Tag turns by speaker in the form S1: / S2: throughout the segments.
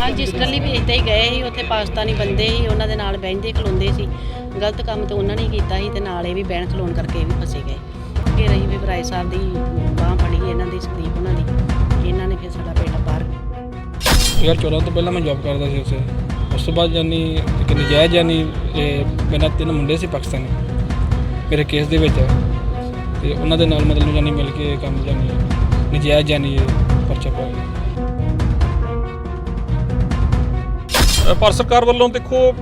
S1: ਹਾਂਜੀ ਇਟਲੀ ਵੀ ਇੱਥੇ ਹੀ ਗਏ ਸੀ, ਉੱਥੇ ਪਾਕਿਸਤਾਨੀ ਬੰਦੇ ਸੀ, ਉਹਨਾਂ ਦੇ ਨਾਲ ਬਹਿੰਦੇ ਖਲੋਂਦੇ ਸੀ। ਗਲਤ ਕੰਮ ਤਾਂ ਉਹਨਾਂ ਨੇ ਹੀ ਕੀਤਾ ਸੀ ਤੇ ਨਾਲ ਇਹ ਵੀ ਬਹਿਣ ਖਲੋਣ ਕਰਕੇ ਇਹ ਵੀ ਫਸੇ ਗਏ। ਫਿਰ ਅਸੀਂ ਵੀ ਭਰਾਏ ਸਾਹਿਬ ਦੀ ਬਾਹ ਫੜੀ ਇਹਨਾਂ ਦੀ ਸੰਦੀਪ ਉਹਨਾਂ ਦੀ ਇਹਨਾਂ ਨੇ ਫਿਰ ਸਾਡਾ ਬੇਟਾ ਬਾਹਰ
S2: 2014 ਤੋਂ ਪਹਿਲਾਂ ਮੈਂ ਜੌਬ ਕਰਦਾ ਸੀ ਉੱਥੇ। ਉਸ ਤੋਂ ਬਾਅਦ ਜਾਨੀ ਇੱਕ ਨਜਾਇਜ਼ ਜਾਨੀ, ਇਹ ਮੇਰੇ ਤਿੰਨ ਮੁੰਡੇ ਸੀ ਪਾਕਿਸਤਾਨੀ, ਮੇਰੇ ਕੇਸ ਦੇ ਵਿੱਚ। ਤੇ ਉਹਨਾਂ ਦੇ ਨਾਲ ਮਤਲਬ ਜਾਨੀ ਮਿਲ ਕੇ ਕੰਮ ਜਾਨੀ, ਨਜਾਇਜ਼ ਜਾਨੀ ਇਹ ਪਰਚਾ ਪਾ
S3: ਭਾਰਤ ਸਰਕਾਰ ਵੱਲੋਂ ਦੇਖੋ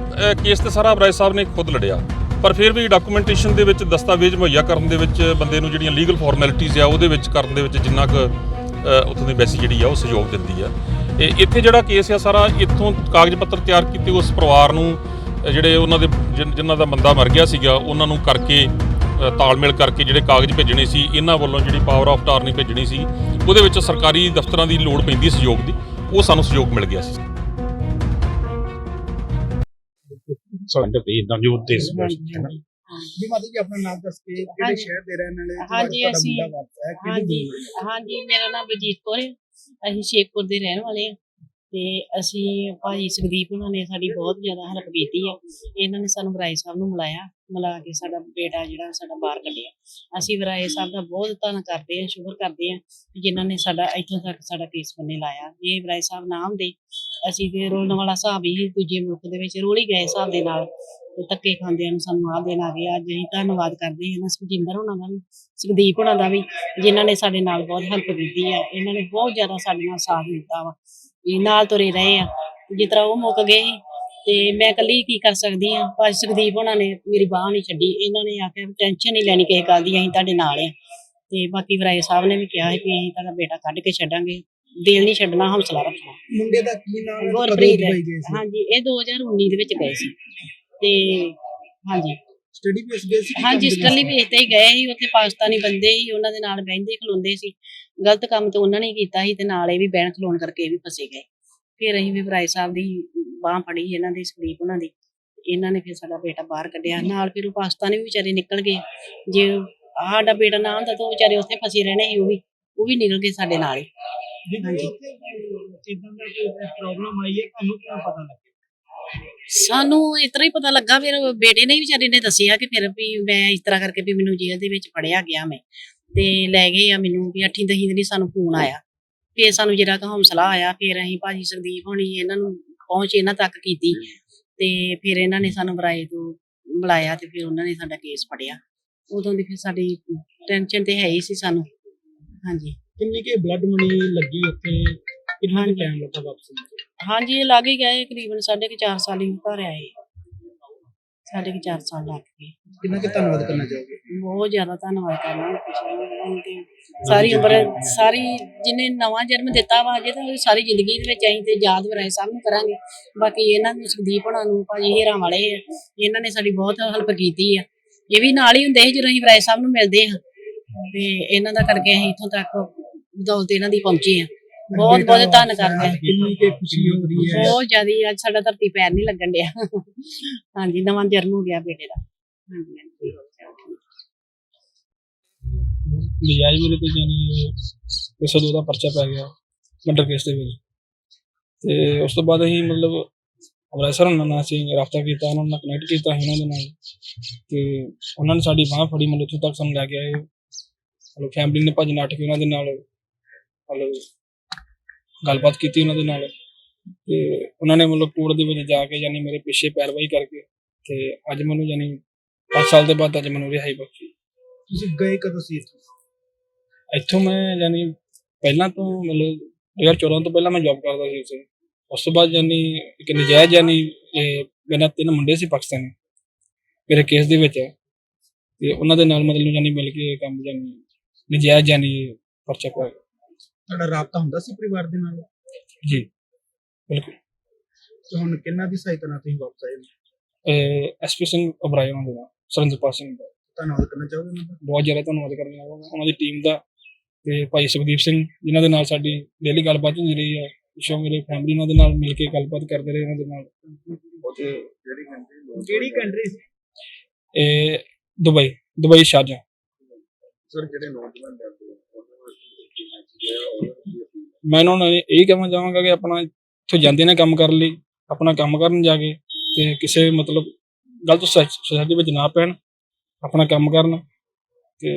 S3: ਕੇਸ ਤੇ ਸਾਰਾ ਅਬਰਾਏ ਸਾਹਿਬ ਨੇ ਖੁਦ ਲੜਿਆ। ਪਰ ਫਿਰ ਵੀ ਡਾਕੂਮੈਂਟੇਸ਼ਨ ਦੇ ਵਿੱਚ ਦਸਤਾਵੇਜ਼ ਮੁਹੱਈਆ ਕਰਨ ਦੇ ਵਿੱਚ ਬੰਦੇ ਨੂੰ ਜਿਹੜੀਆਂ ਲੀਗਲ ਫਾਰਮੈਲਿਟੀਜ਼ ਆ, ਉਹਦੇ ਵਿੱਚ ਕਰਨ ਦੇ ਵਿੱਚ ਜਿੰਨਾ ਕੁ ਉੱਥੋਂ ਦੀ ਐਮਬੈਸੀ ਜਿਹੜੀ ਆ, ਉਹ ਸਹਿਯੋਗ ਦਿੰਦੀ ਆ। ਇਹ ਇੱਥੇ ਜਿਹੜਾ ਕੇਸ ਆ ਸਾਰਾ, ਇੱਥੋਂ ਕਾਗਜ਼ ਪੱਤਰ ਤਿਆਰ ਕੀਤੇ ਉਸ ਪਰਿਵਾਰ ਨੂੰ ਜਿਹੜੇ ਉਹਨਾਂ ਦੇ ਜਿਨ੍ਹਾਂ ਦਾ ਬੰਦਾ ਮਰ ਗਿਆ ਸੀਗਾ, ਉਹਨਾਂ ਨੂੰ ਕਰਕੇ ਤਾਲਮੇਲ ਕਰਕੇ ਜਿਹੜੇ ਕਾਗਜ਼ ਭੇਜਣੇ ਸੀ, ਇਹਨਾਂ ਵੱਲੋਂ ਜਿਹੜੀ ਪਾਵਰ ਆਫ ਟਾਰਨੀ ਭੇਜਣੀ ਸੀ, ਉਹਦੇ ਵਿੱਚ ਸਰਕਾਰੀ ਦਫ਼ਤਰਾਂ ਦੀ ਲੋੜ ਪੈਂਦੀ ਸਹਿਯੋਗ ਦੀ, ਉਹ ਸਾਨੂੰ ਸਹਿਯੋਗ ਮਿਲ ਗਿਆ ਸੀ।
S4: ਸਾਡੇ ਤੇ ਇਦਾਂ ਜੋ ਉਦੇਸ਼ ਹੈ ਨਾ
S5: ਜੀ ਮਾਤਾ ਜੀ ਆਪਣਾ ਨਾਮ ਦੱਸ ਕੇ ਕਿਹੜੇ। ਸ਼ਹਿਰ ਦੇ ਰਹਿਣ ਵਾਲੇ ਹੋ?
S1: ਹਾਂਜੀ, ਅਸੀਂ- ਹਾਂਜੀ? ਹਾਂਜੀ ਮੇਰਾ ਨਾਮ ਬਲਜੀਤ ਕੌਰ ਹੈ ਅਸੀਂ ਸ਼ੇਖਪੁਰ ਦੇ ਰਹਿਣ ਵਾਲੇ ਹਾਂ ਤੇ ਅਸੀਂ ਭਾਜੀ ਸੁਖਦੀਪ ਉਹਨਾਂ ਨੇ ਸਾਡੀ ਬਹੁਤ ਜ਼ਿਆਦਾ ਹੈਲਪ ਕੀਤੀ ਹੈ ਇਹਨਾਂ ਨੇ ਸਾਨੂੰ ਵਰਾਏ ਸਾਹਿਬ ਨੂੰ ਮਿਲਾਇਆ ਮਿਲਾ ਕੇ ਸਾਡਾ ਬੇਟਾ ਜਿਹੜਾ ਸਾਡਾ ਬਾਹਰ ਕੱਢਿਆ। ਅਸੀਂ ਵਰਾਏ ਸਾਹਿਬ ਦਾ ਬਹੁਤ ਧੰਨ ਕਰਦੇ ਹਾਂ, ਸ਼ੁਕਰ ਕਰਦੇ ਹਾਂ ਕਿ ਜਿਨ੍ਹਾਂ ਨੇ ਸਾਡਾ ਇੱਥੋਂ ਤੱਕ ਸਾਡਾ ਕੇਸ ਬੰਨੇ ਲਾਇਆ। ਇਹ ਵਰਾਏ ਸਾਹਿਬ ਨਾ ਹੁੰਦੇ ਅਸੀਂ ਤੇ ਰੋਲਣ ਵਾਲਾ ਹਿਸਾਬ ਹੀ ਦੂਜੇ ਮੁਲਕ ਦੇ ਵਿੱਚ ਰੋਲ ਹੀ ਗਏ ਹਿਸਾਬ ਦੇ ਨਾਲ। ਤੇ ਧੱਕੇ ਖਾਂਦਿਆਂ ਨੂੰ ਸਾਨੂੰ ਆਹ ਦੇਣ ਆ ਗਿਆ ਅੱਜ ਅਸੀਂ ਧੰਨਵਾਦ ਕਰਦੇ ਹਾਂ ਸੁਖਜਿੰਦਰ ਹੋਣਾ ਦਾ ਵੀ, ਸੁਖਦੀਪ ਹੋਣਾ ਦਾ ਵੀ, ਜਿਨ੍ਹਾਂ ਨੇ ਸਾਡੇ ਨਾਲ ਬਹੁਤ ਹੈਲਪ ਕੀਤੀ ਹੈ ਇਹਨਾਂ ਨੇ ਬਹੁਤ ਜ਼ਿਆਦਾ ਸਾਡੇ ਨਾਲ ਸਾਥ ਦਿੱਤਾ ਵਾ। ਇਹ ਨਾਲ ਤੁਰੇ ਰਹੇ ਆ। ਜਿਸ ਤਰ੍ਹਾਂ ਉਹ ਮੁੱਕ ਗਏ ਤੇ ਮੈਂ ਇਕੱਲੀ ਕੀ ਕਰ ਸਕਦੀ ਆ ਭਾਜੀ ਸੁਖਦੀਪ ਹੋਣਾ ਨੇ ਮੇਰੀ ਬਾਹ ਨਹੀਂ ਛੱਡੀ। ਇਹਨਾਂ ਨੇ ਆਖਿਆ ਟੈਨਸ਼ਨ ਨਹੀਂ ਲੈਣੀ ਕਿਸੇ ਗੱਲ ਦੀ ਅਸੀਂ ਤੁਹਾਡੇ ਨਾਲ ਆ ਤੇ ਬਾਕੀ ਵਰਾਏ ਸਾਹਿਬ ਨੇ ਵੀ ਕਿਹਾ ਹੈ ਕਿ ਅਸੀਂ ਤੁਹਾਡਾ ਬੇਟਾ ਕੱਢ ਕੇ ਛੱਡਾਂਗੇ। ਦਿਲ ਨਹੀਂ ਛੱਡਣਾ ਹੌਸਲਾ ਰੱਖਣਾ।
S5: ਮੁੰਡੇ ਦਾ ਕੀ ਨਾਮ ਹੈ?
S1: ਗੁਰਪ੍ਰੀਤ ਹੈ। ਹਾਂਜੀ ਇਹ 2019 ਦੇ ਵਿੱਚ ਗਏ ਸੀ। ਤੇ ਹਾਂਜੀ।
S5: ਸਟੱਡੀ ਬੇਸ ਗਏ ਸੀ
S1: ਹਾਂਜੀ
S5: ਨਾਲ?
S1: ਵੀ ਇੱਦਾਂ ਹੀ ਗਏ ਸੀ। ਉੱਥੇ ਪਾਕਿਸਤਾਨੀ ਬੰਦੇ ਸੀ ਉਹਨਾਂ ਦੇ ਨਾਲ ਬਹਿੰਦੇ ਖਲੋਂਦੇ ਸੀ। ਗਲਤ ਕੰਮ ਤੇ ਉਹਨਾਂ ਨੇ ਹੀ ਕੀਤਾ ਸੀ ਤੇ ਨਾਲ ਇਹ ਵੀ ਬਹਿਣ ਖਲੋਣ ਕਰਕੇ ਇਹ ਵੀ ਫਸੇ ਗਏ। ਫਿਰ ਅਸੀਂ ਵੀ ਭਰਾਏ ਸਾਹਿਬ ਦੀ ਬਾਹ ਫੜੀ ਇਹਨਾਂ ਦੀ ਸੰਦੀਪ ਉਹਨਾਂ ਦੀ। ਇਹਨਾਂ ਨੇ ਫਿਰ ਸਾਡਾ ਬੇਟਾ ਬਾਹਰ ਕੱਢਿਆ। ਨਾਲ ਫਿਰ ਉਹ ਪਾਕਿਸਤਾਨੀ ਵੀ ਵਿਚਾਰੇ ਨਿਕਲ ਗਏ। ਜੇ ਸਾਡਾ ਬੇਟਾ ਨਾ ਹੁੰਦਾ ਤਾਂ ਉਹ ਵਿਚਾਰੇ ਉੱਥੇ ਫਸੇ ਰਹਿਣੇ ਸੀ ਉਹ ਵੀ ਉਹ ਵੀ ਨਿਕਲ ਗਏ ਸਾਡੇ ਨਾਲ ਹੀ।
S5: ਦਾ
S1: ਸਾਨੂੰ ਇਸ ਤਰ੍ਹਾਂ ਹੀ ਪਤਾ ਲੱਗਾ। ਫਿਰ ਬੇਟੇ ਨੇ ਵਿਚਾਰੇ ਨੇ ਦੱਸਿਆ ਕਿ ਫਿਰ ਵੀ ਮੈਂ ਇਸ ਤਰ੍ਹਾਂ ਕਰਕੇ ਵੀ ਮੈਨੂੰ ਜੇਲ੍ਹ ਦੇ ਵਿੱਚ ਫੜਿਆ ਗਿਆ ਮੈਂ। ਤੇ ਲੈ ਗਏ ਆ ਮੈਨੂੰ ਵੀ 8 ਦਹੀਂ ਦਿਨੀ ਸਾਨੂੰ ਫੋਨ ਆਇਆ। ਫਿਰ ਸਾਨੂੰ ਜਿਹੜਾ ਕਿ ਹੌਸਲਾ ਆਇਆ ਫਿਰ ਅਸੀਂ ਭਾਜੀ ਸੰਦੀਪ ਹੋਣੀ ਇਹਨਾਂ ਨੂੰ ਪਹੁੰਚ ਇਹਨਾਂ ਤੱਕ ਕੀਤੀ ਤੇ ਫਿਰ ਇਹਨਾਂ ਨੇ ਸਾਨੂੰ ਬਰਾਏ ਤੋਂ ਬੁਲਾਇਆ ਤੇ ਫਿਰ ਉਹਨਾਂ ਨੇ ਸਾਡਾ ਕੇਸ ਫੜਿਆ। ਉਦੋਂ ਦੀ ਫਿਰ ਸਾਡੀ ਟੈਨਸ਼ਨ ਤੇ ਹੈ ਹੀ ਸੀ ਸਾਨੂੰ। ਹਾਂਜੀ।
S5: ਕਿੰਨੀ ਕੇ ਬਲੱਡ ਮਨੀ ਲੱਗੀ ਉੱਥੇ? ਕਿੰਨਾ। ਟਾਈਮ ਲੱਗਾ ਵਾਪਸ?
S1: ਹਾਂਜੀ ਇਹ ਲੱਗ ਹੀ ਗਏ ਤਕਰੀਬਨ ਸਾਢੇ ਕੁ ਚਾਰ ਸਾਲ ਹੀ ਘਰ ਆਏ। ਕੁ ਚਾਰ ਸਾਲ ਲੱਗ ਗਏ।
S5: ਕਿੰਨਾ ਕਿ ਧੰਨਵਾਦ ਕਰਨਾ ਚਾਹੋਗੇ?
S1: ਬਹੁਤ ਜ਼ਿਆਦਾ ਧੰਨਵਾਦ ਕਰਨਾ ਪਿਛਲੇ ਸਾਰੀ ਉਮਰ ਸਾਰੀ ਜਿਹਨੇ ਨਵਾਂ ਜਨਮ ਦਿੱਤਾ ਵਾ ਅਜੇ ਤਾਂ ਸਾਰੀ ਜ਼ਿੰਦਗੀ ਦੇ ਵਿੱਚ ਅਸੀਂ ਤੇ ਯਾਦ ਵਰਾਏ ਸਭ ਨੂੰ ਕਰਾਂਗੇ। ਬਾਕੀ ਇਹਨਾਂ ਨੂੰ ਸੁਖਦੀਪ ਹੋਣਾ ਨੂੰ ਭਾਜੀ ਹੀਰਾਂ ਵਾਲੇ ਇਹਨਾਂ ਨੇ ਸਾਡੀ ਬਹੁਤ ਹੈਲਪ ਕੀਤੀ ਆ। ਇਹ ਵੀ ਨਾਲ ਹੀ ਹੁੰਦੇ ਸੀ ਜਦੋਂ ਅਸੀਂ ਵਰਾਏ ਸਾਹਿਬ ਨੂੰ ਮਿਲਦੇ ਹਾਂ। ਤੇ ਇਹਨਾਂ ਦਾ ਕਰਕੇ ਅਸੀਂ ਇੱਥੋਂ ਤੱਕ ਬਦੌਲਤ ਇਹਨਾਂ ਦੀ ਪਹੁੰਚੇ ਆ। ਬਹੁਤ ਬਹੁਤ ਧੰਨ ਕਰਦੇ ਹਾਂ।
S5: ਕਿੰਨੀ ਕੇ ਖੁਸ਼ੀ ਹੋ ਰਹੀ ਹੈ।
S1: ਬਹੁਤ ਜ਼ਿਆਦੀ ਅੱਜ ਸਾਡਾ ਧਰਤੀ ਪੈਰ ਨਹੀਂ ਲੱਗਣ ਡਿਆ। ਹਾਂਜੀ ਨਵਾਂ ਜਨਮ ਹੋ ਗਿਆ ਬੇਟੇ ਦਾ। ਹਾਂਜੀ
S2: ਮੇਰੇ ਤੇ ਜਾਨੀ ਕਿਸੇ ਦੋ ਦਾ ਪਰਚਾ ਪੈ ਗਿਆ ਮਰਡਰ ਕੇਸ ਦੇ ਵਿੱਚ। ਤੇ ਉਸ ਤੋਂ ਬਾਅਦ ਅਸੀਂ ਮਤਲਬ ਅਬਰਾਏ ਸਰ ਨਾਲ ਅਸੀਂ ਰਾਬਤਾ ਕੀਤਾ ਉਹਨਾਂ ਨਾਲ ਕਨੈਕਟ ਕੀਤਾ ਉਹਨਾਂ ਦੇ ਨਾਲ। ਤੇ ਉਹਨਾਂ ਨੇ ਸਾਡੀ ਬਾਹ ਫੜੀ ਮਤਲਬ ਉੱਥੋਂ ਤੱਕ ਸਾਨੂੰ ਲੈ ਕੇ ਆਏ। ਮਤਲਬ ਫੈਮਿਲੀ ਨੇ ਭੱਜ ਨੱਠ ਕੇ ਉਹਨਾਂ ਦੇ ਨਾਲ ਮਤਲਬ ਗੱਲਬਾਤ ਕੀਤੀ ਉਹਨਾਂ ਦੇ ਨਾਲ ਤੇ ਉਹਨਾਂ ਨੇ ਮਤਲਬ ਕੋਰਟ ਦੇ ਵਿੱਚ ਜਾ ਕੇ ਯਾਨੀ ਮੇਰੇ ਪਿੱਛੇ ਪੈਰਵਾਈ ਕਰਕੇ ਤੇ ਅੱਜ ਮੈਨੂੰ ਯਾਨੀ 5 ਸਾਲ ਦੇ ਬਾਅਦ ਅੱਜ ਮੈਨੂੰ ਰਿਹਾਈ ਬਖਸ਼ੀ।
S5: ਤੁਸੀਂ ਗਏ ਕਦੋਂ ਸੀ ਇੱਥੋਂ?
S2: ਇੱਥੋਂ ਮੈਂ ਯਾਨੀ ਪਹਿਲਾਂ ਤੋਂ ਮਤਲਬ 2014 ਤੋਂ ਪਹਿਲਾਂ ਮੈਂ ਜੌਬ ਕਰਦਾ ਸੀ ਉੱਥੇ। ਉਸ ਤੋਂ ਬਾਅਦ ਯਾਨੀ ਇੱਕ ਨਜਾਇਜ਼ ਯਾਨੀ ਇਹ ਮੇਰੇ ਤਿੰਨ ਮੁੰਡੇ ਸੀ ਪਾਕਿਸਤਾਨੀ ਮੇਰੇ ਕੇਸ ਦੇ ਵਿੱਚ। ਤੇ ਉਹਨਾਂ ਦੇ ਨਾਲ ਮਤਲਬ ਯਾਨੀ ਮਿਲ ਕੇ ਕੰਮ ਯਾਨੀ ਨਜਾਇਜ਼ ਯਾਨੀ ਪਰਚਾ ਪਾਇਆ
S5: ਤੁਹਾਡਾ ਰਾਬਤਾ ਹੁੰਦਾ ਸੀ ਪਰਿਵਾਰ ਦੇ ਨਾਲ?
S2: ਜੀ। ਬਿਲਕੁਲ।
S5: ਤੇ ਹੁਣ ਕਿੰਨਾ ਦੀ ਸਹਾਇਤਾ ਨਾਲ ਤੁਸੀਂ ਵਾਪਸ ਆਏ ਹੋ?
S2: ਐਸਪੀ ਸਿੰਘ ਉਹਨਾਂ ਦੇ ਨਾਲ ਸੁਰਿੰਦਰਪਾਲ ਸਿੰਘ ਦਾ
S5: ਧੰਨਵਾਦ ਕਰਨਾ ਚਾਹੋਗੇ ਉਹਨਾਂ ਦਾ?
S2: ਬਹੁਤ ਜ਼ਿਆਦਾ ਧੰਨਵਾਦ ਕਰਨਾ ਚਾਹਾਂਗਾ ਉਹਨਾਂ ਦੀ ਟੀਮ ਦਾ ਤੇ ਭਾਈ ਸੁਖਦੀਪ ਸਿੰਘ ਜਿਨ੍ਹਾਂ ਦੇ ਨਾਲ ਸਾਡੀ ਡੇਲੀ ਗੱਲਬਾਤ ਹੁੰਦੀ ਰਹੀ ਹੈ। ਪਿੱਛੋਂ ਮੇਰੇ ਫੈਮਿਲੀ ਉਹਨਾਂ ਦੇ ਨਾਲ ਮਿਲ ਕੇ ਗੱਲਬਾਤ ਕਰਦੇ ਰਹੇ ਉਹਨਾਂ ਦੇ ਨਾਲ। ਤੇ
S5: ਕਿਹੜੀ ਕੰਟਰੀ
S2: ਇਹ ਦੁਬਈ ਦੁਬਈ ਸ਼ਾਰਜਾ
S4: ਸਰ ਜਿਹੜੇ ਨੌਜਵਾਨ ਜਾਂਦੇ ਉਹਨਾਂ ਵਾਸਤੇ ਕੀ ਮੈਸੇਜ ਹੈ ਔਰ
S2: ਮੈਂ ਉਹਨਾਂ ਨੂੰ ਇਹ ਕਹਿਣਾ ਚਾਹਾਂਗਾ ਕਿ ਆਪਣਾ ਉੱਥੇ ਜਾਂਦੇ ਨੇ ਕੰਮ ਕਰਨ ਲਈ ਆਪਣਾ ਕੰਮ ਕਰਨ ਜਾ ਕੇ ਤੇ ਕਿਸੇ ਮਤਲਬ ਗਲਤ ਸੁਸਾਇਟੀ ਵਿੱਚ ਨਾ ਪੈਣ ਆਪਣਾ ਕੰਮ ਕਰਨ ਤੇ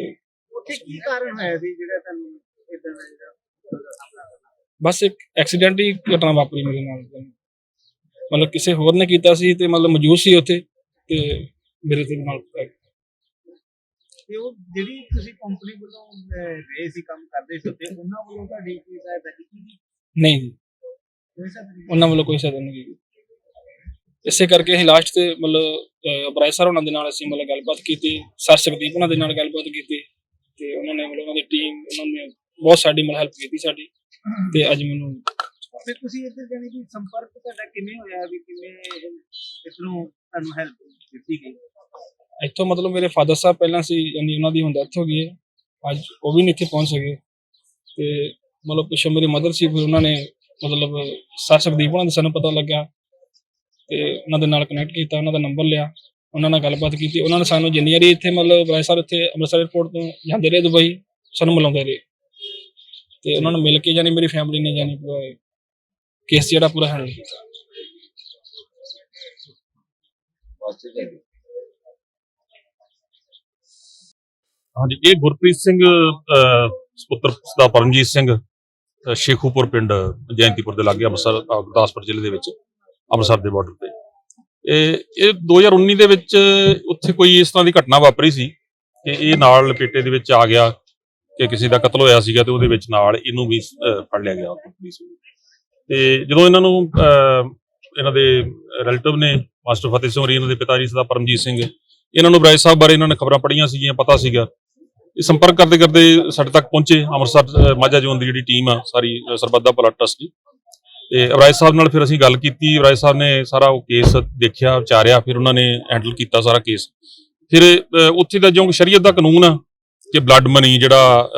S5: ਉੱਥੇ ਕੀ ਕਾਰਨ ਹੋਇਆ ਸੀ ਜਿਹੜਾ ਤੁਹਾਨੂੰ ਇਦਾਂ ਦਾ ਜਿਹੜਾ
S2: ਬਸ ਇੱਕ ਐਕਸੀਡੈਂਟ ਹੀ ਘਟਨਾ ਵਾਪਰੀ ਮੇਰੇ ਨਾਲ। ਮਤਲਬ ਕਿਸੇ ਹੋਰ ਨੇ ਕੀਤਾ ਸੀ ਤੇ ਮਤਲਬ ਮੌਜੂਦ ਸੀ ਉੱਥੇ ਤੇ ਮੇਰੇ ਤੇ ਨਾਲ
S5: ਤੇ ਉਹ ਜਿਹੜੀ ਤੁਸੀਂ ਕੰਪਨੀ ਵੱਲੋਂ ਗਏ ਸੀ ਕੰਮ ਕਰਦੇ ਸੀ ਤੇ ਉਹਨਾਂ ਵੱਲੋਂ ਤੁਹਾਡੀ ਕੋਈ ਸਹਾਇਤਾ ਕੀਤੀ ਗਈ?
S2: ਨਹੀਂ ਜੀ।
S5: ਕੋਈ ਸਹਾਇਤਾ ਨਹੀਂ
S2: ਉਹਨਾਂ ਵੱਲੋਂ ਕੋਈ ਸਹਾਇਤਾ ਨਹੀਂ ਕੀਤੀ। ਇਸੇ ਕਰਕੇ ਅਸੀਂ ਲਾਸਟ ਤੇ ਮਤਲਬ ਅਬਰਾਏ ਸਰ ਉਹਨਾਂ ਦੇ ਨਾਲ ਅਸੀਂ ਮਤਲਬ ਗੱਲਬਾਤ ਕੀਤੀ ਸਰ ਸੁਖਦੀਪ ਉਹਨਾਂ ਦੇ ਨਾਲ ਗੱਲਬਾਤ ਕੀਤੀ ਤੇ ਉਹਨਾਂ ਨੇ ਮਤਲਬ ਉਹਨਾਂ ਦੀ ਟੀਮ ਉਹਨਾਂ ਨੇ ਬਹੁਤ ਸਾਡੀ ਮਤਲਬ ਹੈਲਪ ਕੀਤੀ ਸਾਡੀ ਤੇ ਅੱਜ ਮੈਨੂੰ
S5: ਫਿਰ ਤੁਸੀਂ ਇੱਧਰ ਜਾਣੀ ਕਿ ਸੰਪਰਕ ਤੁਹਾਡਾ ਕਿਵੇਂ ਹੋਇਆ ਵੀ ਕਿਵੇਂ ਇਸਨੂੰ ਤੁਹਾਨੂੰ ਹੈਲਪ ਦਿੱਤੀ ਗਈ?
S2: ਇੱਥੋਂ ਮਤਲਬ ਮੇਰੇ ਫਾਦਰ ਸਾਹਿਬ ਪਹਿਲਾਂ ਸੀ, ਯਾਨੀ ਉਹਨਾਂ ਦੀ ਹੁਣ ਡੈਥ ਹੋ ਅੱਜ ਉਹ ਵੀ ਨਹੀਂ ਇੱਥੇ ਪਹੁੰਚ ਸਕੇ। ਤੇ ਮਤਲਬ ਪਿੱਛੇ ਮੇਰੀ ਮਦਰ ਸੀ, ਫਿਰ ਉਹਨਾਂ ਨੇ ਮਤਲਬ ਸਰ ਸੁਖਦੀਪ ਉਹਨਾਂ ਦਾ ਸਾਨੂੰ ਪਤਾ ਲੱਗਾ ਤੇ ਉਹਨਾਂ ਦੇ ਨਾਲ ਕਨੈਕਟ ਕੀਤਾ, ਉਹਨਾਂ ਦਾ ਨੰਬਰ ਲਿਆ, ਉਹਨਾਂ ਨਾਲ ਗੱਲਬਾਤ ਕੀਤੀ। ਉਹਨਾਂ ਨੇ ਸਾਨੂੰ ਜਿੰਨੀ ਵਾਰੀ ਇੱਥੇ ਮਤਲਬ ਰਾਏ ਸਰ ਇੱਥੇ ਅੰਮ੍ਰਿਤਸਰ 에ਅਰਪੋਰਟ ਤੋਂ ਜਾਂਦੇ ਰਹੇ ਦੁਬਈ, ਸਾਨੂੰ ਮਿਲਾਉਂਦੇ ਰਹੇ। ਤੇ ਉਹਨਾਂ ਨੂੰ ਮਿਲ ਕੇ ਜਾਨੀ ਮੇਰੀ ਫੈਮਿਲੀ ਨੇ ਜਾਨੀ ਪੂਰਾ ਕੇਸ ਜਿਹੜਾ ਪੂਰਾ ਹੈਂਡਲ ਕੀਤਾ।
S3: ਹਾਂਜੀ ਇਹ ਗੁਰਪ੍ਰੀਤ ਸਿੰਘ ਅਹ, ਪੁੱਤਰ ਦਾ ਪਰਮਜੀਤ ਸਿੰਘ ਸ਼ੇਖੂਪੁਰ ਪਿੰਡ ਜੈਂਤੀਪੁਰ ਦੇ ਲਾਗੇ ਅੰਮ੍ਰਿਤਸਰ ਗੁਰਦਾਸਪੁਰ ਜ਼ਿਲ੍ਹੇ ਦੇ ਵਿੱਚ ਅੰਮ੍ਰਿਤਸਰ ਦੇ ਬਾਰਡਰ ਤੇ। ਇਹ ਇਹ 2019 ਦੇ ਵਿੱਚ ਉੱਥੇ ਕੋਈ ਇਸ ਤਰ੍ਹਾਂ ਦੀ ਘਟਨਾ ਵਾਪਰੀ ਸੀ ਕਿ ਇਹ ਨਾਲ ਲਪੇਟੇ ਦੇ ਵਿੱਚ ਆ ਗਿਆ ਕਿ ਕਿਸੇ ਦਾ ਕਤਲ ਹੋਇਆ ਸੀਗਾ ਤੇ ਉਹਦੇ ਵਿੱਚ ਨਾਲ ਇਹਨੂੰ ਵੀ ਫੜ ਲਿਆ ਗਿਆ ਪੁਲਿਸ ਤੇ ਜਦੋਂ ਇਹਨਾਂ ਨੂੰ ਅਹ, ਇਹਨਾਂ ਦੇ ਰਿਲੇਟਿਵ ਨੇ ਮਾਸਟਰ ਫਤਿਹ ਸਿੰਘ ਹੋਰੀ ਇਹਨਾਂ ਦੇ ਪਿਤਾ ਜੀ ਸਦਾ ਪਰਮਜੀਤ ਸਿੰਘ ਇਹਨਾਂ ਨੂੰ ਬਰਾਏ ਸਾਹਿਬ ਬਾਰੇ ਇਹਨਾਂ ਨੇ ਖਬਰਾਂ ਪੜ੍ਹੀਆਂ ਸੀਗੀਆਂ ਪਤਾ ਸੀਗਾ ਇਹ ਸੰਪਰਕ ਕਰਦੇ ਕਰਦੇ ਸਾਡੇ ਤੱਕ ਪਹੁੰਚੇ ਅੰਮ੍ਰਿਤਸਰ ਮਾਝਾ ਜ਼ੋਨ ਦੀ ਜਿਹੜੀ ਟੀਮ ਆ ਸਾਰੀ ਅਹ, ਸਰਬੱਤ ਦਾ ਭਲਾ ਟਰਸਟ ਦੀ। ਤੇ ਅਬਰਾਏ ਸਾਹਿਬ ਨਾਲ ਫਿਰ ਅਸੀਂ ਗੱਲ ਕੀਤੀ ਅਬਰਾਏ ਸਾਹਿਬ ਨੇ ਸਾਰਾ ਉਹ ਕੇਸ ਦੇਖਿਆ ਵਿਚਾਰਿਆ ਫਿਰ ਉਹਨਾਂ ਨੇ ਹੈਂਡਲ ਕੀਤਾ ਸਾਰਾ ਕੇਸ ਫਿਰ ਉੱਥੇ ਦਾ ਜੋ ਸ਼ਰੀਅਤ ਦਾ ਕਾਨੂੰਨ ਆ ਕਿ ਬਲੱਡ ਮਨੀ ਜਿਹੜਾ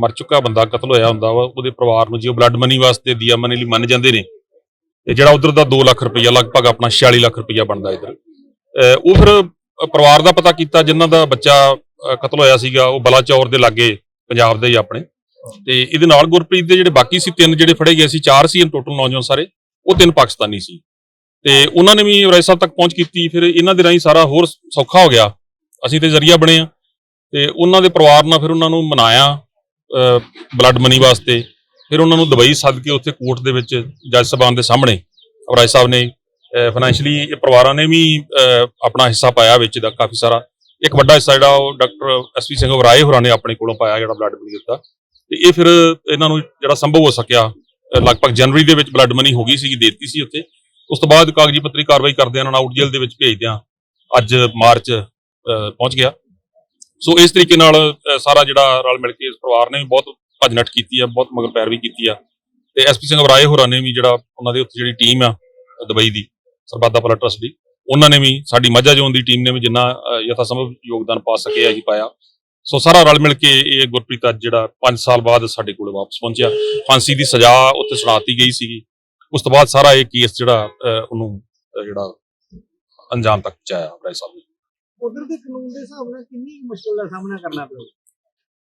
S3: ਮਰ ਚੁੱਕਾ ਬੰਦਾ ਕਤਲ ਹੋਇਆ ਹੁੰਦਾ ਵਾ ਉਹਦੇ ਪਰਿਵਾਰ ਨੂੰ ਜੇ ਉਹ ਬਲੱਡ ਮਨੀ ਵਾਸਤੇ ਦੀਆ ਮਨੀ ਲਈ ਮੰਨ ਜਾਂਦੇ ਨੇ। ਤੇ ਜਿਹੜਾ ਉਧਰ ਦਾ 2 ਲੱਖ ਰੁਪਈਆ ਲਗਭਗ ਆਪਣਾ 46 ਲੱਖ ਰੁਪਈਆ ਬਣਦਾ ਇਧਰ। ਉਹ ਫਿਰ ਪਰਿਵਾਰ ਦਾ ਪਤਾ ਕੀਤਾ ਜਿਨ੍ਹਾਂ ਦਾ ਬੱਚਾ ਕਤਲ ਹੋਇਆ ਸੀਗਾ, ਉਹ ਬਲਾਚੌਰ ਦੇ ਲਾਗੇ, ਪੰਜਾਬ ਦੇ ਹੀ ਆਪਣੇ। ਤੇ ਇਹਦੇ ਨਾਲ ਗੁਰਪ੍ਰੀਤ ਦੇ ਜਿਹੜੇ ਬਾਕੀ ਸੀ, ਤਿੰਨ ਜਿਹੜੇ ਫੜੇ ਗਏ ਸੀ, ਚਾਰ ਸੀ ਟੋਟਲ ਨੌਜਵਾਨ ਸਾਰੇ, ਉਹ ਤਿੰਨ ਪਾਕਿਸਤਾਨੀ ਸੀ। ਤੇ ਉਹਨਾਂ ਨੇ ਵੀ ਰਾਏ ਸਾਹਿਬ ਤੱਕ ਪਹੁੰਚ ਕੀਤੀ, ਫਿਰ ਇਹਨਾਂ ਦੇ ਰਾਹੀਂ ਸਾਰਾ ਹੋਰ ਸੌਖਾ ਹੋ ਗਿਆ। ਅਸੀਂ ਤੇ ਜ਼ਰੀਆ ਬਣੇ ਆ ਤੇ ਉਹਨਾਂ ਦੇ ਪਰਿਵਾਰ ਨਾਲ ਫਿਰ ਉਹਨਾਂ ਨੂੰ ਮਨਾਇਆ ਬਲੱਡ ਮਨੀ ਵਾਸਤੇ। ਫਿਰ ਉਹਨਾਂ ਨੂੰ ਦੁਬਈ ਸੱਦ ਕੇ ਉੱਥੇ ਕੋਰਟ ਦੇ ਵਿੱਚ ਜੱਜ ਸਾਹਿਬਾਨ ਦੇ ਸਾਹਮਣੇ, ਰਾਏ ਸਾਹਿਬ ਨੇ ਫਾਈਨੈਂਸ਼ਲੀ ਇਹ ਪਰਿਵਾਰਾਂ ਨੇ ਵੀ ਆਪਣਾ ਹਿੱਸਾ ਪਾਇਆ ਵਿੱਚ ਦਾ ਕਾਫੀ ਸਾਰਾ। ਇੱਕ ਵੱਡਾ ਹਿੱਸਾ ਜਿਹੜਾ ਉਹ ਡਾਕਟਰ ਐਸਪੀ ਸਿੰਘ ਰਾਏ ਹੋਰਾਂ ਨੇ ਆਪਣੇ ਕੋਲੋਂ ਪਾਇਆ ਜਿਹੜਾ ਬਲੱਡ ਮਨੀ ਦਿੱਤਾ। ਤੇ ਇਹ ਫਿਰ ਇਹਨਾਂ ਨੂੰ ਜਿਹੜਾ ਸੰਭਵ ਹੋ ਸਕਿਆ ਲਗਭਗ ਜਨਵਰੀ ਦੇ ਵਿੱਚ ਬਲੱਡ ਮਨੀ ਹੋ ਗਈ ਸੀ ਦਿੱਤੀ ਸੀ ਉੱਥੇ। ਉਸ ਤੋਂ ਬਾਅਦ ਕਾਗਜ਼ੀ ਪੱਤਰੀ ਕਾਰਵਾਈ ਕਰਦੇ ਇਹਨਾਂ ਨੂੰ ਆਊਟ ਜੇਲ੍ਹ ਦੇ ਵਿੱਚ ਭੇਜਦਿਆਂ ਅੱਜ ਮਾਰਚ ਪਹੁੰਚ ਗਿਆ। ਸੋ ਇਸ ਤਰੀਕੇ ਨਾਲ ਸਾਰਾ ਜਿਹੜਾ ਰਲ ਮਿਲ ਕੇ ਇਸ ਪਰਿਵਾਰ ਨੇ ਵੀ ਬਹੁਤ ਭੱਜ ਨੱਠ ਕੀਤੀ ਆ, ਬਹੁਤ ਮਗਰ ਪੈਰਵੀ ਕੀਤੀ ਆ। ਤੇ ਐਸਪੀ ਸਿੰਘ ਰਾਏ ਹੋਰਾਂ ਨੇ ਵੀ ਜਿਹੜਾ ਉਹਨਾਂ ਦੇ ਉੱਥੇ ਜਿਹੜੀ ਟੀਮ ਆ ਦੁਬਈ ਦੀ ਸਰਬੱਤ ਦਾ ਭਲਾ ਟਰਸਟ ਦੀ ਉਹਨਾਂ ਨੇ ਵੀ ਸਾਡੀ ਮਾਝਾ ਜ਼ੋਨ ਦੀ ਟੀਮ ਨੇ ਵੀ ਜਿੰਨਾ ਯਥਾ ਸੰਭਵ ਯੋਗਦਾਨ ਪਾ ਸਕੇ ਅਸੀਂ ਪਾਇਆ। ਸੋ ਸਾਰਾ ਰਲ ਮਿਲ ਕੇ ਇਹ ਗੁਰਪ੍ਰੀਤ ਅੱਜ ਜਿਹੜਾ 5 ਸਾਲ ਬਾਅਦ ਸਾਡੇ ਕੋਲ ਵਾਪਸ ਪਹੁੰਚਿਆ। ਫਾਂਸੀ ਦੀ ਸਜ਼ਾ ਉੱਥੇ ਸੁਣਾਤੀ ਗਈ ਸੀਗੀ। ਉਸ ਤੋਂ ਬਾਅਦ ਸਾਰਾ ਇਹ ਕੇਸ ਜਿਹੜਾ ਉਹਨੂੰ ਜਿਹੜਾ ਅੰਜਾਮ ਤੱਕ ਪਹੁੰਚਾਇਆ ਰਾਏ ਸਾਹਿਬ
S5: ਉਧਰ ਦੇ ਕਾਨੂੰਨ ਦੇ ਹਿਸਾਬ ਨਾਲ ਕਿੰਨੀ ਮੁਸ਼ਕਲ ਦਾ ਸਾਹਮਣਾ ਕਰਨਾ ਪਿਆ?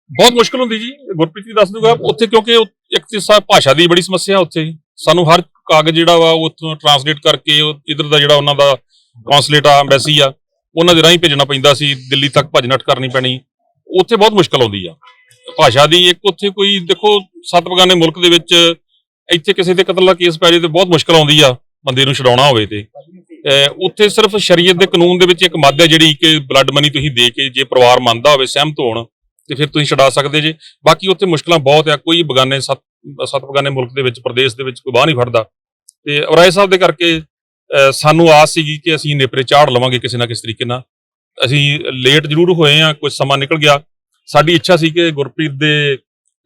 S3: ਬਹੁਤ ਮੁਸ਼ਕਲ ਹੁੰਦੀ ਜੀ। ਗੁਰਪ੍ਰੀਤ ਜੀ ਦੱਸ ਦੂਗਾ ਉੱਥੇ ਕਿਉਂਕਿ ਇੱਕ ਤੇ ਸਾ ਭਾਸ਼ਾ ਦੀ ਬੜੀ ਸਮੱਸਿਆ ਉੱਥੇ। ਸਾਨੂੰ ਹਰ ਕਾਗਜ਼ ਜਿਹੜਾ ਵਾ ਉਹ ਉੱਥੋਂ ਟਰਾਂਸਲੇਟ ਕਰਕੇ ਇਧਰ ਦਾ ਜਿਹੜਾ ਉਹਨਾਂ ਦਾ ਕੌਂਸਲੇਟ ਆ, ਐਮਬੈਸੀ ਆ, ਉਹਨਾਂ ਦੇ ਰਾਹੀਂ ਭੇਜਣਾ ਪੈਂਦਾ ਸੀ, ਦਿੱਲੀ ਤੱਕ ਭੱਜ ਕਰਨੀ ਪੈਣੀ। ਉੱਥੇ ਬਹੁਤ ਮੁਸ਼ਕਲ ਆਉਂਦੀ ਆ। ਭਾਸ਼ਾ ਦੀ ਇੱਕ ਉੱਥੇ ਕੋਈ, ਦੇਖੋ ਸੱਤ ਬਗਾਨੇ ਮੁਲਕ ਦੇ ਵਿੱਚ ਇੱਥੇ ਕਿਸੇ ਤੇ ਕਤਲ ਦਾ ਕੇਸ ਪੈ ਜੇ ਤੇ ਬਹੁਤ ਮੁਸ਼ਕਲ ਆਉਂਦੀ ਆ, ਬੰਦੇ ਨੂੰ ਛਡਾਉਣਾ ਹੋਵੇ ਤੇ। ਉੱਥੇ ਸਿਰਫ ਸ਼ਰੀਅਤ ਦੇ ਕਾਨੂੰਨ ਦੇ ਵਿੱਚ ਇੱਕ ਮੱਦ ਹੈ, ਜਿਹੜੀ ਕਿ ਬਲੱਡ ਮਨੀ ਤੁਸੀਂ ਦੇ ਕੇ ਜੇ ਪਰਿਵਾਰ ਮੰਨਦਾ ਹੋਵੇ, ਸਹਿਮਤ ਹੋਣ, ਤੇ ਫਿਰ ਤੁਸੀਂ ਛਡਾ ਸਕਦੇ ਜੇ। ਬਾਕੀ ਉੱਥੇ ਮੁਸ਼ਕਲਾਂ ਬਹੁਤ ਆ, ਕੋਈ ਬਗਾਨੇ ਸੱਤ ਸੱਤ ਬਗਾਨੇ ਮੁਲਕ ਦੇ ਵਿੱਚ, ਪ੍ਰਦੇਸ਼ ਦੇ ਵਿੱਚ ਕੋਈ ਬਾਹ ਨਹੀਂ ਫੜਦਾ। ਤੇ ਔਰਾਏ ਸਾਹਿਬ ਦੇ ਕਰਕੇ ਸਾਨੂੰ ਆਸ ਸੀਗੀ ਕਿ ਅਸੀਂ ਨੇਪਰੇ ਚਾੜ ਲਵਾਂਗੇ ਕਿਸੇ ਨਾ ਕਿਸੇ ਤਰੀਕੇ ਨਾਲ। ਅਸੀਂ ਲੇਟ ਜ਼ਰੂਰ ਹੋਏ ਆ ਕੁਝ ਸਮਾਂ ਨਿਕਲ ਗਿਆ। ਸਾਡੀ ਇੱਛਾ ਸੀ ਕਿ ਗੁਰਪ੍ਰੀਤ ਦੇ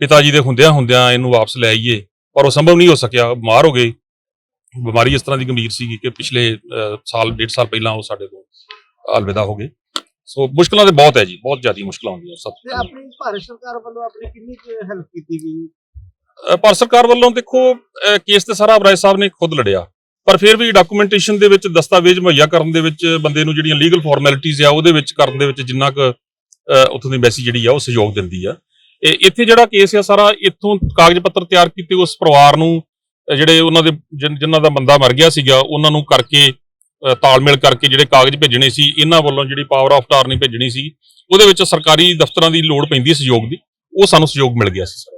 S3: ਪਿਤਾ ਜੀ ਦੇ ਹੁੰਦਿਆਂ ਹੁੰਦਿਆਂ ਇਹਨੂੰ ਵਾਪਸ ਲੈ ਆਈਏ ਪਰ ਉਹ ਸੰਭਵ ਨਹੀਂ ਹੋ ਸਕਿਆ। ਬਿਮਾਰ ਹੋ ਗਏ। ਬਿਮਾਰੀ ਇਸ ਤਰ੍ਹਾਂ ਦੀ ਗੰਭੀਰ ਸੀਗੀ ਕਿ ਪਿਛਲੇ ਸਾਲ ਡੇਢ ਸਾਲ ਪਹਿਲਾਂ ਉਹ ਸਾਡੇ ਤੋਂ ਅਲਵਿਦਾ ਹੋ ਗਏ। ਸੋ ਮੁਸ਼ਕਲਾਂ ਤੇ ਬਹੁਤ ਹੈ ਜੀ ਬਹੁਤ ਜ਼ਿਆਦਾ ਮੁਸ਼ਕਲਾਂ ਹੁੰਦੀਆਂ ਸਭ
S5: ਤੇ ਆਪਣੀ ਭਾਰਤ ਸਰਕਾਰ ਵੱਲੋਂ ਆਪਣੀ ਕਿੰਨੀ ਹੈਲਪ ਕੀਤੀ ਗਈ?
S3: ਭਾਰਤ ਸਰਕਾਰ ਵੱਲੋਂ ਦੇਖੋ ਕੇਸ ਤੇ ਸਾਰਾ ਅਬਰਾਏ ਸਾਹਿਬ ਨੇ ਖੁਦ ਲੜਿਆ। ਪਰ ਫਿਰ ਵੀ ਡਾਕੂਮੈਂਟੇਸ਼ਨ ਦੇ ਵਿੱਚ ਦਸਤਾਵੇਜ਼ ਮੁਹੱਈਆ ਕਰਨ ਦੇ ਵਿੱਚ ਬੰਦੇ ਨੂੰ ਜਿਹੜੀਆਂ ਲੀਗਲ ਫਾਰਮੈਲਿਟੀਆਂ ਆ, ਉਹਦੇ ਵਿੱਚ ਕਰਨ ਦੇ ਵਿੱਚ ਜਿੰਨਾ ਕੁ ਉੱਥੋਂ ਦੀ ਐਮਬੈਸੀ ਜਿਹੜੀ ਆ, ਉਹ ਸਹਿਯੋਗ ਦਿੰਦੀ ਆ। ਇਹ, ਇੱਥੇ ਜਿਹੜਾ ਕੇਸ ਆ ਸਾਰਾ ਇੱਥੋਂ ਕਾਗਜ਼ ਪੱਤਰ ਤਿਆਰ ਕੀਤੇ ਉਸ ਪਰਿਵਾਰ ਨੂੰ ਜਿਹੜੇ ਉਹਨਾਂ ਦੇ, ਜਿਨ- ਜਿਨ੍ਹਾਂ ਦਾ ਬੰਦਾ ਮਰ ਗਿਆ ਸੀਗਾ, ਉਹਨਾਂ ਨੂੰ ਕਰਕੇ ਤਾਲਮੇਲ ਕਰਕੇ ਜਿਹੜੇ ਕਾਗਜ਼ ਭੇਜਣੇ ਸੀ, ਇਹਨਾਂ ਵੱਲੋਂ ਜਿਹੜੀ ਪਾਵਰ ਆਫ ਟਾਰਨੀ ਭੇਜਣੀ ਸੀ, ਉਹਦੇ ਵਿੱਚ ਸਰਕਾਰੀ ਦਫ਼ਤਰਾਂ ਦੀ ਲੋੜ ਪੈਂਦੀ ਹੈ ਸਹਿਯੋਗ ਦੀ, ਉਹ ਸਾਨੂੰ ਸਹਿਯੋਗ ਮਿਲ ਗਿਆ ਸੀ, ਸਰ।